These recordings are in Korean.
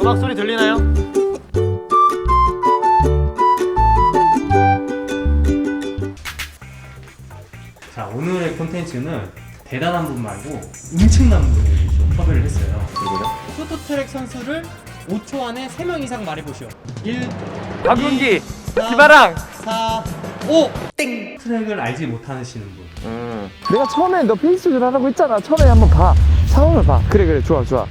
음악 소리 들리나요? 자 오늘의 콘텐츠는 대단한 분 말고 엄청난 분을 좀 섭외를 했어요. 쇼트트랙 선수를 5초 안에 3명 이상 말해보시오 1 박윤기, 사, 기바랑. 4 5 트랙을 알지 못하시는 분. 음. 내가 처음에 너 페이스를 하라고 했잖아. 처음에 한번 봐. 상황을 봐. 그래 그래 좋아 좋아.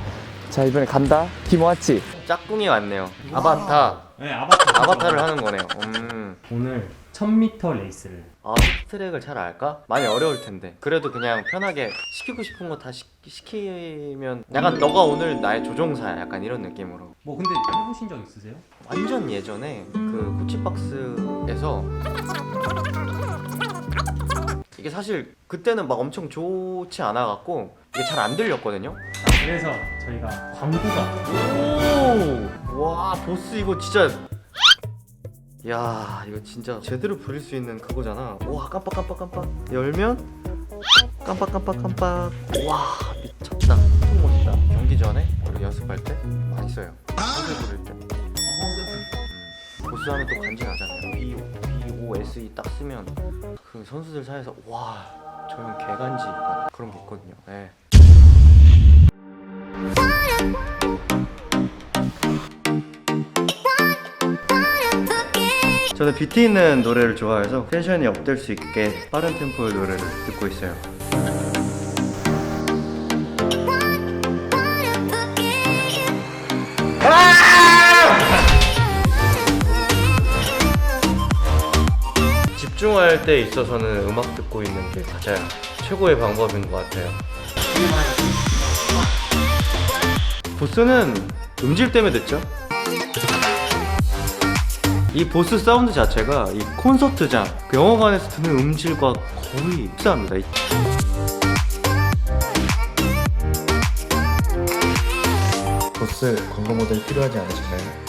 자 이번에 간다. 김호아치. 짝꿍이 왔네요. 아바타. 네 아바타. 아바타를 하는 거네요. 음. 오늘 1000m 레이스를 아, 트랙을 잘 알까? 많이 어려울 텐데. 그래도 그냥 편하게 시키고 싶은 거 다 시키면 약간 너가 오늘 나의 조종사야. 약간 이런 느낌으로. 뭐 근데 해보신 적 있으세요? 완전 예전에 그 코치박스에서 이게 사실 그때는 막 엄청 좋지 않아 갖고 이게 잘 안 들렸거든요. 그래서 저희가 광고가 오! 와, 보스 이거 진짜 야, 이거 진짜 제대로 부릴 수 있는 그거잖아. 와, 깜빡깜빡깜빡. 열면 깜빡깜빡깜빡. 와, 미쳤다. 엄청 멋있다. 경기 전에 우리 연습할 때 많이 써요. 선수 부를 때. 음, 보스 하면 또 간지나잖아요. B, B, O, S, E 딱 쓰면 그 선수들 사이에서 와, 저 형 개간지 약간 그런 게 있거든요. 네. 저는 있는 노래를 좋아해서 텐션이 업될 수 있게 빠른 템포의 노래를 듣고 있어요. 집중할 때 있어서는 음악 듣고 있는 게 가장 최고의 방법인 것 같아요. 보스는 음질 때문에 듣죠? 이 보스 사운드 자체가 이 콘서트장, 그 영화관에서 듣는 음질과 거의 흡사합니다. 이- 보스 광고 모델 필요하지 않으신가요?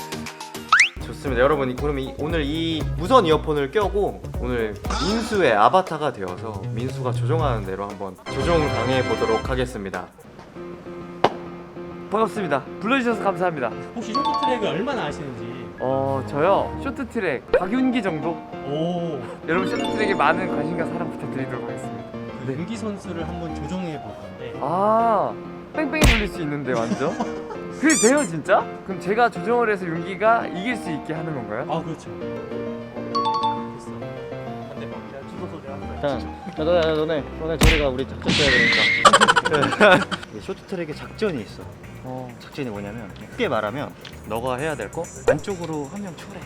좋습니다. 여러분, 이- 그럼 이, 오늘 이 무선 이어폰을 껴고 오늘 민수의 아바타가 되어서 민수가 조종하는 대로 한번 조종 당해 보도록 하겠습니다. 반갑습니다. 불러주셔서 감사합니다. 혹시 쇼트트랙을 얼마나 아시는지 어 저요 쇼트트랙 박윤기 정도. 오 여러분 쇼트트랙에 많은 관심과 사랑 부탁드리도록 하겠습니다. 그 윤기 선수를 한번 조종해 볼 건데 아 뺑뺑이 돌릴 수 있는데 완전. 그게 돼요 진짜? 그럼 제가 조정을 해서 윤기가 이길 수 있게 하는 건가요? 아 그렇죠 됐어 일단, 야, 너네, 너네, 너네 저리가 우리 작전 짜야 되니까. 쇼트트랙에 작전이 있어. 어. 작전이 뭐냐면 크게 말하면 너가 해야 될 거 안쪽으로 한 명 초래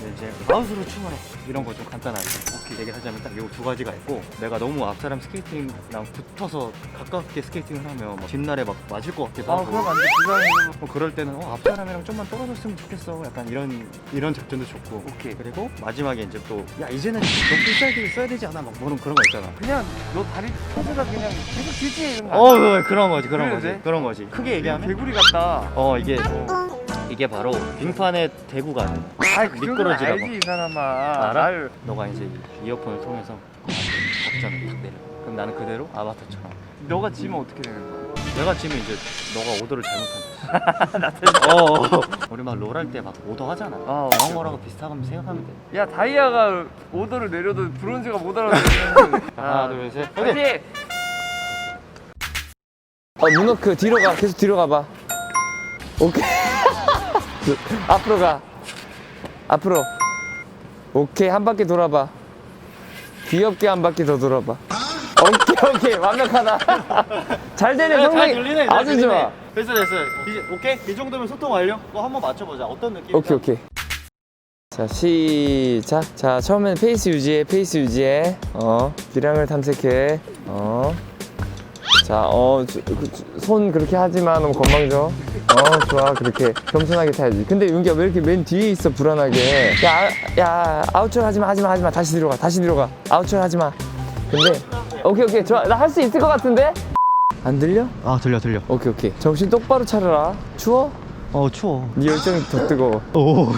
근데 이제 아웃으로 충원해. 이런 거 좀 간단하게 오케이. 얘기하자면 딱 요 두 가지가 있고 내가 너무 앞사람 스케이팅랑 붙어서 가깝게 스케이팅을 하면 막 뒷날에 막 맞을 것 같기도 아 하고. 그럼 안돼. 부상으로. 뭐 그럴 때는 어, 앞사람이랑 좀만 떨어졌으면 좋겠어. 약간 이런 이런 작전도 좋고. 오케이. 그리고 마지막에 이제 또 야 이제는 너 필살기를 써야 되지 않아? 막 뭐는 그런 거 있잖아. 그냥 너 다리 터져서 그냥 계속 뒤지에 이런 거. 어 그런 거지 그런 그래도 거지 돼? 그런 거지. 크게 얘기하면? 개구리 같다. 어 이게 이게 바로 빙판의 대구가 아니야. 아이 그 정도는 미끄러지라고. 알지 이 사람아. 알아? 날 너가 이제 이 이어폰을 통해서 작전을 딱 내려. 그럼 나는 그대로 아바타처럼. 너가 지면 어떻게 되는 거야? 내가 지금 이제 너가 오더를 잘못한 거지. 어, 어. 우리 막 롤 할 때 막 오더 하잖아. 아, 영어라고 비슷하게 생각하면 돼. 야 다이아가 오더를 내려도 브론즈가 못 알아듣는. 하나, 둘, 셋. 파이팅! 어 문워크 뒤로 가 계속 뒤로 가봐. 오케이. 앞으로 가. 앞으로. 오케이 한 바퀴 돌아봐. 귀엽게 한 바퀴 더 돌아봐. 오케이 오케이 완벽하다. 잘 되네 잘 성능이 들리네. 잘 아주 들리네. 좋아. 됐어, 됐어. 이제 오케이. 이 정도면 소통 완료. 또 한번 맞춰보자. 어떤 느낌? 오케이 오케이. 자 시작. 자 처음에는 페이스 유지해 페이스 유지해. 어 기량을 탐색해. 어. 자, 어, 주- 그, 주- 손 그렇게 하지 마. 너무 건방져. 어, 좋아. 그렇게 겸손하게 타야지. 근데 윤기야 왜 이렇게 맨 뒤에 있어, 불안하게. 야, 아- 야, 아웃철 하지 마, 하지 마, 하지 마. 다시 뒤로 가, 다시 뒤로 가. 아웃철 하지 마. 근데, 오케이, 오케이. 좋아. 나 할 수 있을 것 같은데? 안 들려? 아, 들려, 들려. 오케이, 오케이. 정신 똑바로 차려라. 추워? 어, 추워. 네 열정이 더 뜨거워. 오,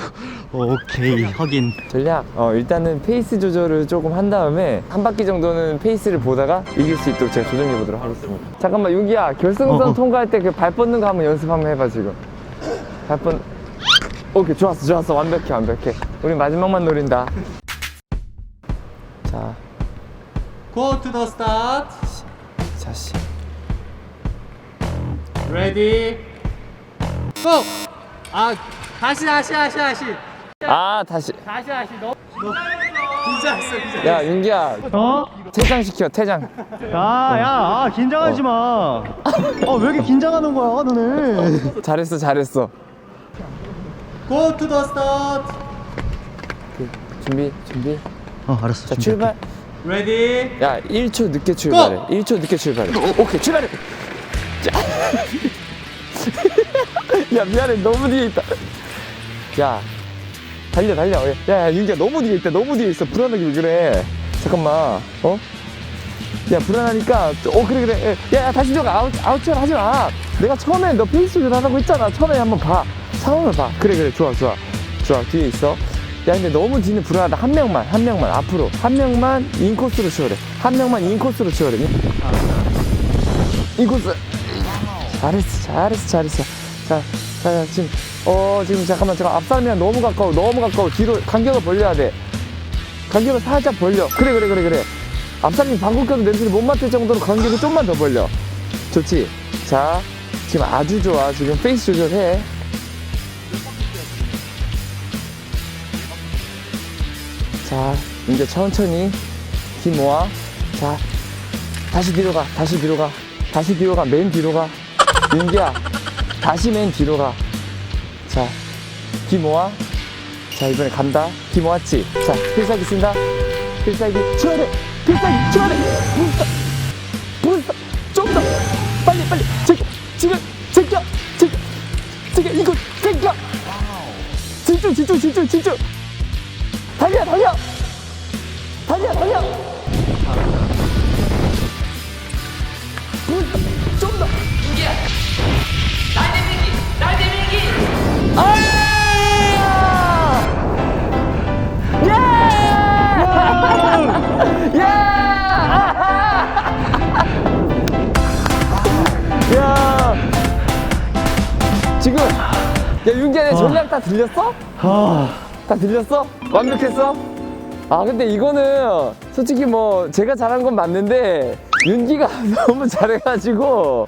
오케이 확인 전략. 어, 일단은 페이스 조절을 조금 한 다음에 한 바퀴 정도는 페이스를 보다가 이길 수 있도록 제가 조정해 보도록 하겠습니다. 잠깐만, 윤기야. 결승선 어, 어. 통과할 때 그 발 뻗는 거 한번 연습 한번 해봐, 지금. 발 뻗. 오케이, 좋았어, 좋았어. 완벽해, 완벽해. 우리 마지막만 노린다. 자, Go to the start. 자씨. Ready. Go. 아 다시 다시 다시 다시 아, 다시. 다시 다시 너. 너 긴장했어 긴장. 야, 윤기야. 어? 퇴장 시켜, 퇴장. 야 야 아, 긴장하지 마 아 왜 이렇게 긴장하는 거야 너네 잘했어, 잘했어. Go to the start. 준비, 준비. 어 알았어 자, 준비할게. 출발. Ready. 야, 1초 늦게 출발해. 1초 늦게 출발해. 오케이, 출발해. 자. 야, 미안해. 너무 뒤에 있다. 야, 달려, 달려. 야, 야, 윤기야, 너무 뒤에 있다. 너무 뒤에 있어. 불안하게 왜 그래? 잠깐만. 어? 야, 불안하니까. 어, 그래, 그래. 야, 야 다시 들어가. 아웃, 아웃처 하지 마. 내가 처음에 너 페이스 조절하라고 했잖아. 처음에 한번 봐. 상황을 봐. 그래, 그래. 좋아, 좋아. 좋아, 뒤에 있어. 야, 근데 너무 뒤는 불안하다. 한 명만, 한 명만. 앞으로. 한 명만 인코스로 치워래. 한 명만 인코스로 치워래. 인코스. 잘했어, 잘했어, 잘했어. 자, 자, 자, 지금, 어, 지금 잠깐만, 잠깐 앞사람이랑 너무 가까워, 너무 가까워. 뒤로 간격을 벌려야 돼. 간격을 살짝 벌려. 그래, 그래, 그래, 그래. 앞사람이 방구 껴도 냄새를 못 맡을 정도로 간격을 좀만 더 벌려. 좋지? 자, 지금 아주 좋아. 지금 페이스 조절해. 자, 이제 천천히 힘 모아. 자, 다시 뒤로 가. 다시 뒤로 가. 다시 뒤로 가. 맨 뒤로 가. 윤기야, 다시 맨 뒤로 가. 자, 귀 모아. 자, 이번에 간다. 귀 모았지? 자, 필살기 쓴다. 필살기 치워야 돼. 필살기 치워야 돼. 부스터. 부스터. 좀 더. 빨리, 빨리. 제껴. 지금, 제껴. 제껴. 제껴. 이거, 제껴. 집중, 집중, 집중, 집중. 달려, 달려. 달려, 달려. 지금 야 윤기야 내 전략 다 들렸어? 아다 들렸어? 완벽했어? 아 근데 이거는 솔직히 뭐 제가 잘한 건 맞는데 윤기가 너무 잘해가지고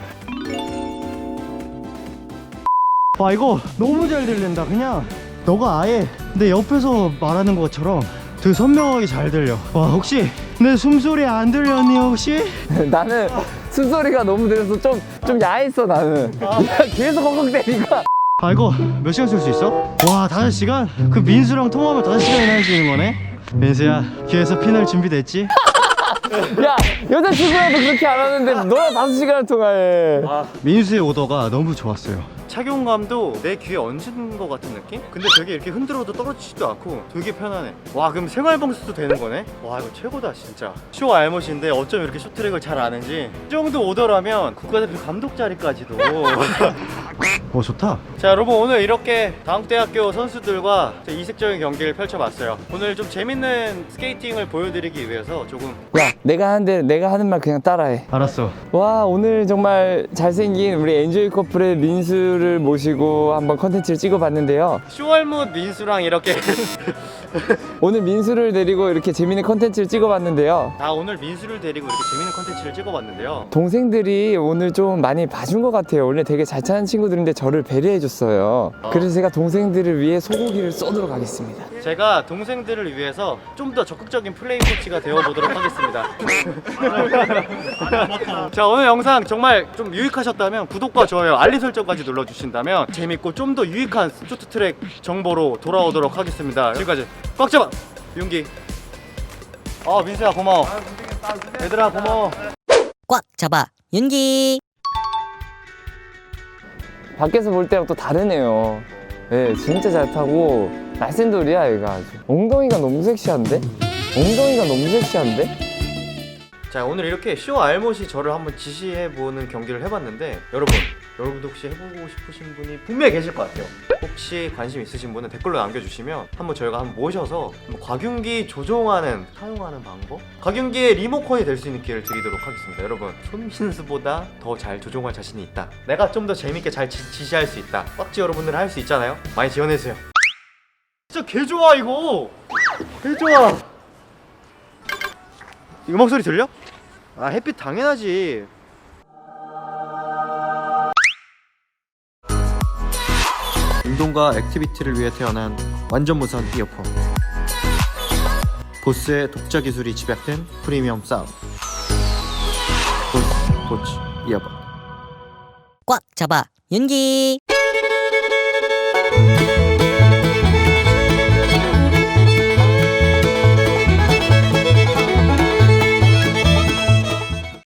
와 이거 너무 잘 들린다 그냥 너가 아예 내 옆에서 말하는 것처럼 되게 선명하게 잘 들려 와 혹시 내 숨소리 안 들렸니 혹시? 나는 숨소리가 너무 들려서 좀, 좀 야했어 나는 야, 계속 헉헉대니까 아 이거 몇 시간 쓸 수 있어? 와 다섯 시간? 그 민수랑 통화하면 다섯 시간이나 할 수 있는 거네? 민수야 귀에서 피날 준비됐지? 야 여자친구랑도 그렇게 안 하는데 너랑 다섯 시간을 통화해 민수의 오더가 너무 좋았어요 착용감도 내 귀에 얹은 것 같은 느낌? 근데 되게 이렇게 흔들어도 떨어지지도 않고 되게 편하네 와 그럼 생활봉수도 되는 거네? 와 이거 최고다 진짜 쇼 알못인데 어쩜 이렇게 쇼트랙을 잘 아는지 이 정도 오더라면 국가대표 감독 자리까지도 어 좋다. 자 여러분 오늘 이렇게 다음대학교 선수들과 제 이색적인 경기를 펼쳐봤어요. 오늘 좀 재밌는 스케이팅을 보여드리기 위해서 조금 야 내가 하는데 내가 하는 말 그냥 따라해. 알았어. 와 오늘 정말 잘생긴 우리 엔조이 커플의 민수를 모시고 한번 컨텐츠를 찍어봤는데요. 쇼알못 민수랑 이렇게 오늘 민수를 데리고 이렇게 재밌는 컨텐츠를 찍어봤는데요. 다 오늘 민수를 데리고 이렇게 재밌는 컨텐츠를 찍어봤는데요. 동생들이 오늘 좀 많이 봐준 것 같아요. 원래 되게 잘 차는 친구들인데 저를 배려해줬어요. 그래서 제가 동생들을 위해 소고기를 쏘도록 하겠습니다. 제가 동생들을 위해서 좀 더 적극적인 플레이 코치가 되어보도록 하겠습니다. 자 오늘 영상 정말 좀 유익하셨다면 구독과 좋아요 알림 설정까지 눌러주신다면 재밌고 좀 더 유익한 쇼트트랙 정보로 돌아오도록 하겠습니다. 지금까지 꽉 잡아. 윤기. 어 민수야 고마워. 얘들아 고마워. 꽉 잡아. 윤기. 밖에서 볼 때랑 또 다르네요. 네 진짜 잘 타고 날쌘돌이야 얘가 아주. 엉덩이가 너무 섹시한데? 엉덩이가 너무 섹시한데? 자 오늘 이렇게 쇼 알못이 저를 한번 지시해보는 경기를 해봤는데 여러분 여러분도 혹시 해보고 싶으신 분이 분명히 계실 것 같아요. 혹시 관심 있으신 분은 댓글로 남겨주시면 한번 저희가 한번 모셔서 한번 곽윤기 조종하는 사용하는 방법? 곽윤기의 리모컨이 될 수 있는 기회를 드리도록 하겠습니다. 여러분 손민수보다 더 잘 조종할 자신이 있다. 내가 좀 더 재밌게 잘 지, 지시할 수 있다. 꽉지 여러분들 할 수 있잖아요. 많이 지원해주세요. 진짜 개 좋아 이거. 개 좋아. 이 음악 소리 들려? 아 햇빛 당연하지. 운동과 액티비티를 위해 태어난 완전 무선 이어폰. 보스의 독자 기술이 집약된 프리미엄 사운드. 보스 보치 이어폰. 꽉 잡아 윤기